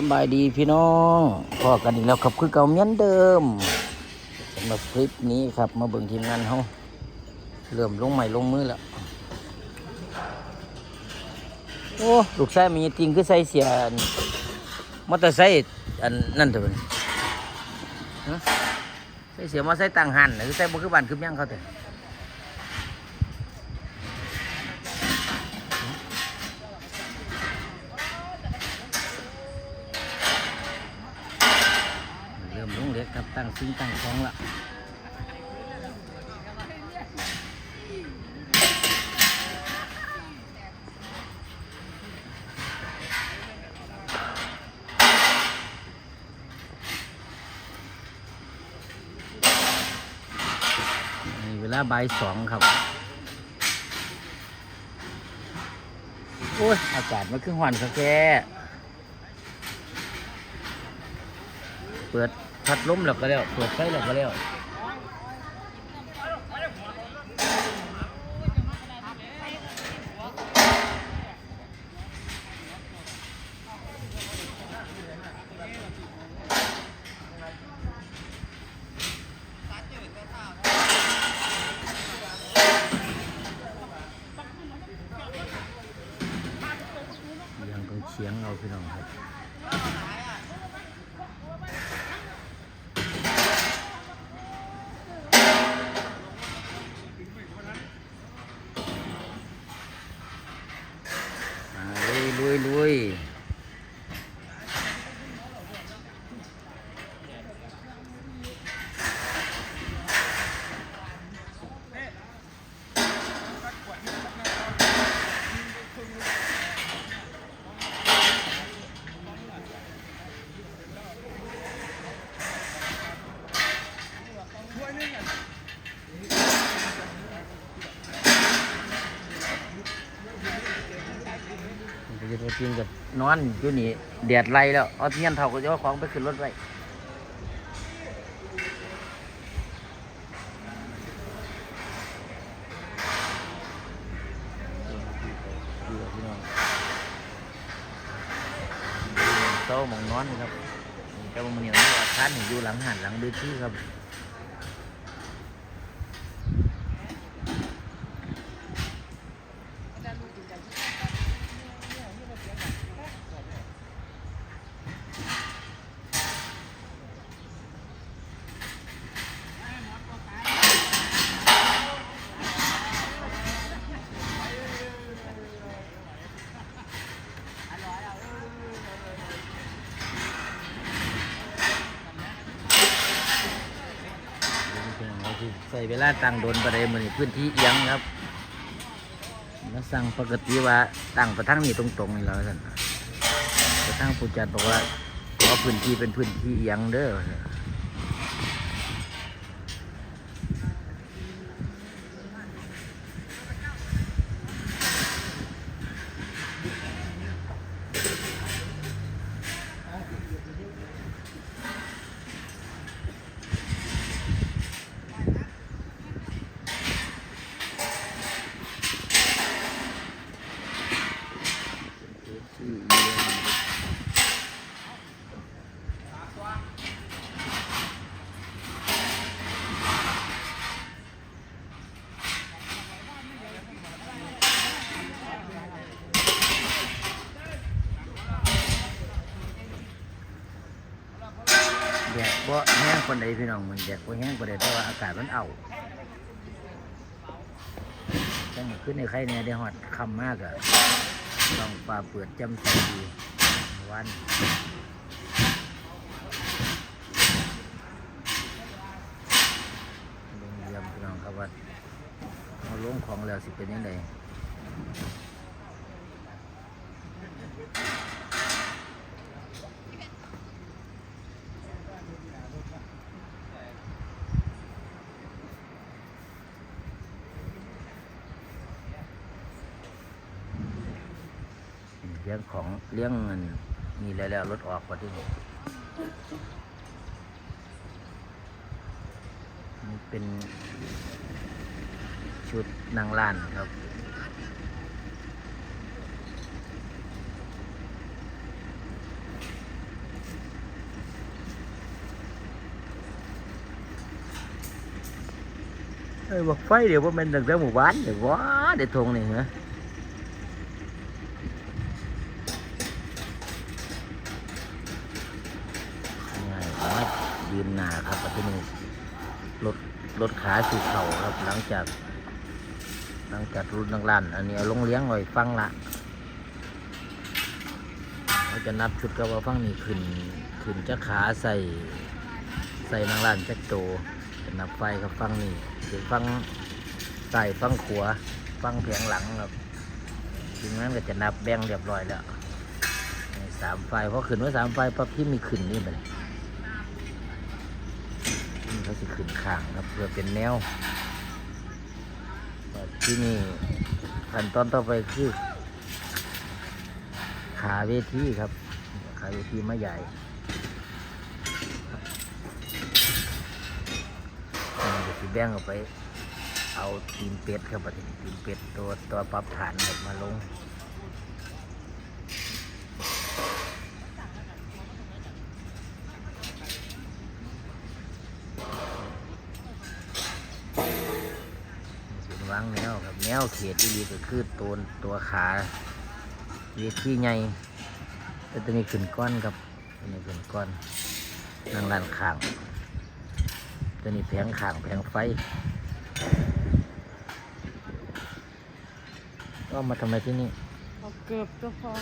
สบายดีพี่น้องพอกันอีกแล้วครับคือเก่าเหมือนเดิมสำหรับคลิปนี้ครับมาเบิ่งทีมงานเขาเริ่มลงใหม่ลงมือแล้วโอ้ลูกชายมีจริงคือใส่เสียนมอเตอร์ไซค์อันนั่นเถอะใส่เสียมอเตอร์ไซค์ต่างหันน่ะคือใส่บ่คือบ้านคือหยังเขาเถอะ กับตั้งซิงตั้งของละเวลาบ่ายสองครับ โอ้ย อากาศมันคือหวานครับแกเปิด พัดลมแล้วก็แล้วเปิดไฟแล้วก็แล้วเฉียงเอาพี่น้องครับ ลุยลุย จะไปกินกับนอนอยู่นี่แดดไล่แล้วเอาเทียนเท่าก็จะเอาของไปขึ้นรถไว้พี่น้องโตมองนอนครับนี่ก็มันเหนียวนี่อาคานอยู่หลังหันหลังเวทีครับ ใส่เวลาตั้งโดนประเดี๋ยวมันพื้นที่เอียงครับแล้วสั่งปกติว่าตั้งประทั้งนี่ตรงๆนี่แล้วท่านประทั้งผู้จัดบอกว่าขอพื้นที่เป็นพื้นที่เอียงเด้อ แดดบ่แห้งคนใดพี่น้องมันแดดบ่แห้งคนใดแต่ว่าอากาศมันเอาต้องขึ้นในใครเนี่ยได้หอดคำมากอะต้องฟ้าเปิดจำใสดีวันลงเยี่ยมพี่น้องครับว่าเอาลงของแล้วสิเป็นยังไง ลี้ยงของเลี้ยงเงินมีแล้วแล้รถออกกว่าที่นี่เป็นชุดนางล้านครับเออบอกไฟเดี๋ยวว่ามันดังเรื่องหมู่บ้านเดี๋ยวว้าเดี๋ยวทงนี่เหรอ ยืนหนาครับปัจจุบันรถรถขาสู่เข่าครับ หลังจาก หลังจากรุ่นนังลั่นอันนี้เอาลงเลี้ยงไว้ฟังละเราจะนับชุดก็ว่าฟังนี่ขึ้นขึ้นจะขาใส่ใส่นางลั่นจักโตจะนับไฟกับฟังนี่หรือฟังใส่ฟังขัวฟังเพียงหลังครับทีนั้นก็จะนับแบ่งเรียบร้อยแล้วสามไฟพอขึ้นว่าสามไฟปั๊บที่มีขึ้นนี่ไปนี่ เขาจะขึ้นข้างครับ เพื่อเป็นแนวที่นี่ขั้นตอนต่อไปคือขาเวทีครับ ขาเวทีมาใหญ่มันจะสีแบ่งออกไป เอาตีนเป็ดครับบัดนี้ตีนเป็ดตัวตัวปรับฐานแบบมาลง วางแนวครับแนวเขตที่ดีก็คือตัวตัวขาเวทีใหญ่แต่ตัวนี้ขึ้นก้อนครับตัวนี้ขึ้นก้อนนั่งด้านข้างตัวนี้แผงข้างแผงไฟก็มาทำไมที่นี่เอาเกือบก็พอ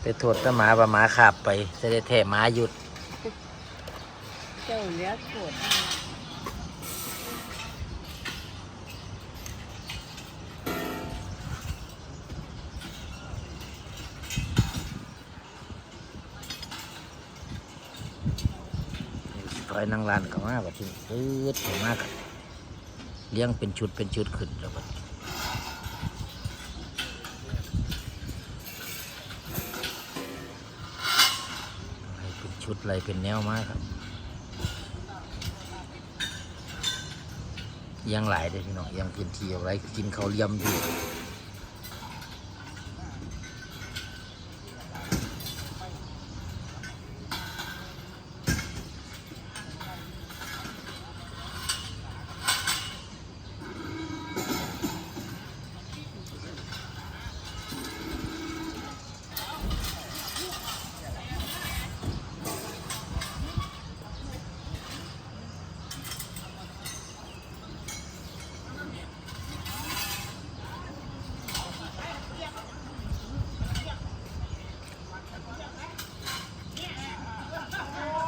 ไปโทษตะหมาปะหมาขาบไปจะได้แถหมาหยุดเจ้าเลี้ยงโกรธถอยนั่งร้านก็มาแบบที่ปื๊ดถึงมากเลี้ยงเป็นชุดเป็นชุดขึ้นแล้วบัดเป็นชุดอะไรเป็นแนวมากครับเอี ยังหลายเลยพี่น้องยังพื้นที่เอาไว้กินเขาวเลียมอยู่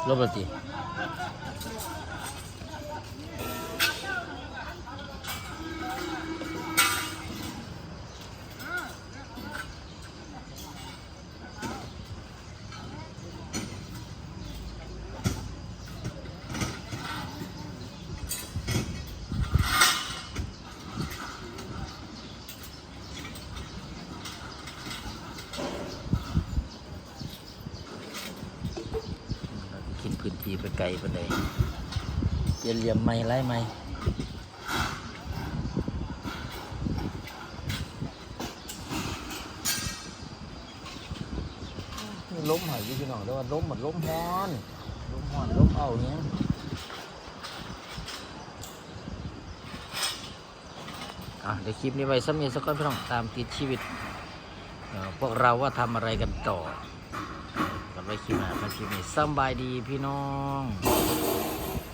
ลบเพื้นที่ไปไกลไปเลยเรียมไม่ไล่ไม่ล้มหอยอยู่พี่น้องแต่ว่าล้มหมดล้มฮ้อนล้มฮ้อนล้มเอาเนี้ยอะเดี๋ยวคลิปนี้ไว้ซ้ำนี้สักก่อนพี่น้องตามติดชีวิตเอ่อพวกเราว่าทำอะไรกันต่อกัน ไว้คลิปหน้าครับคลิปนี้สำบายดีพี่น้อง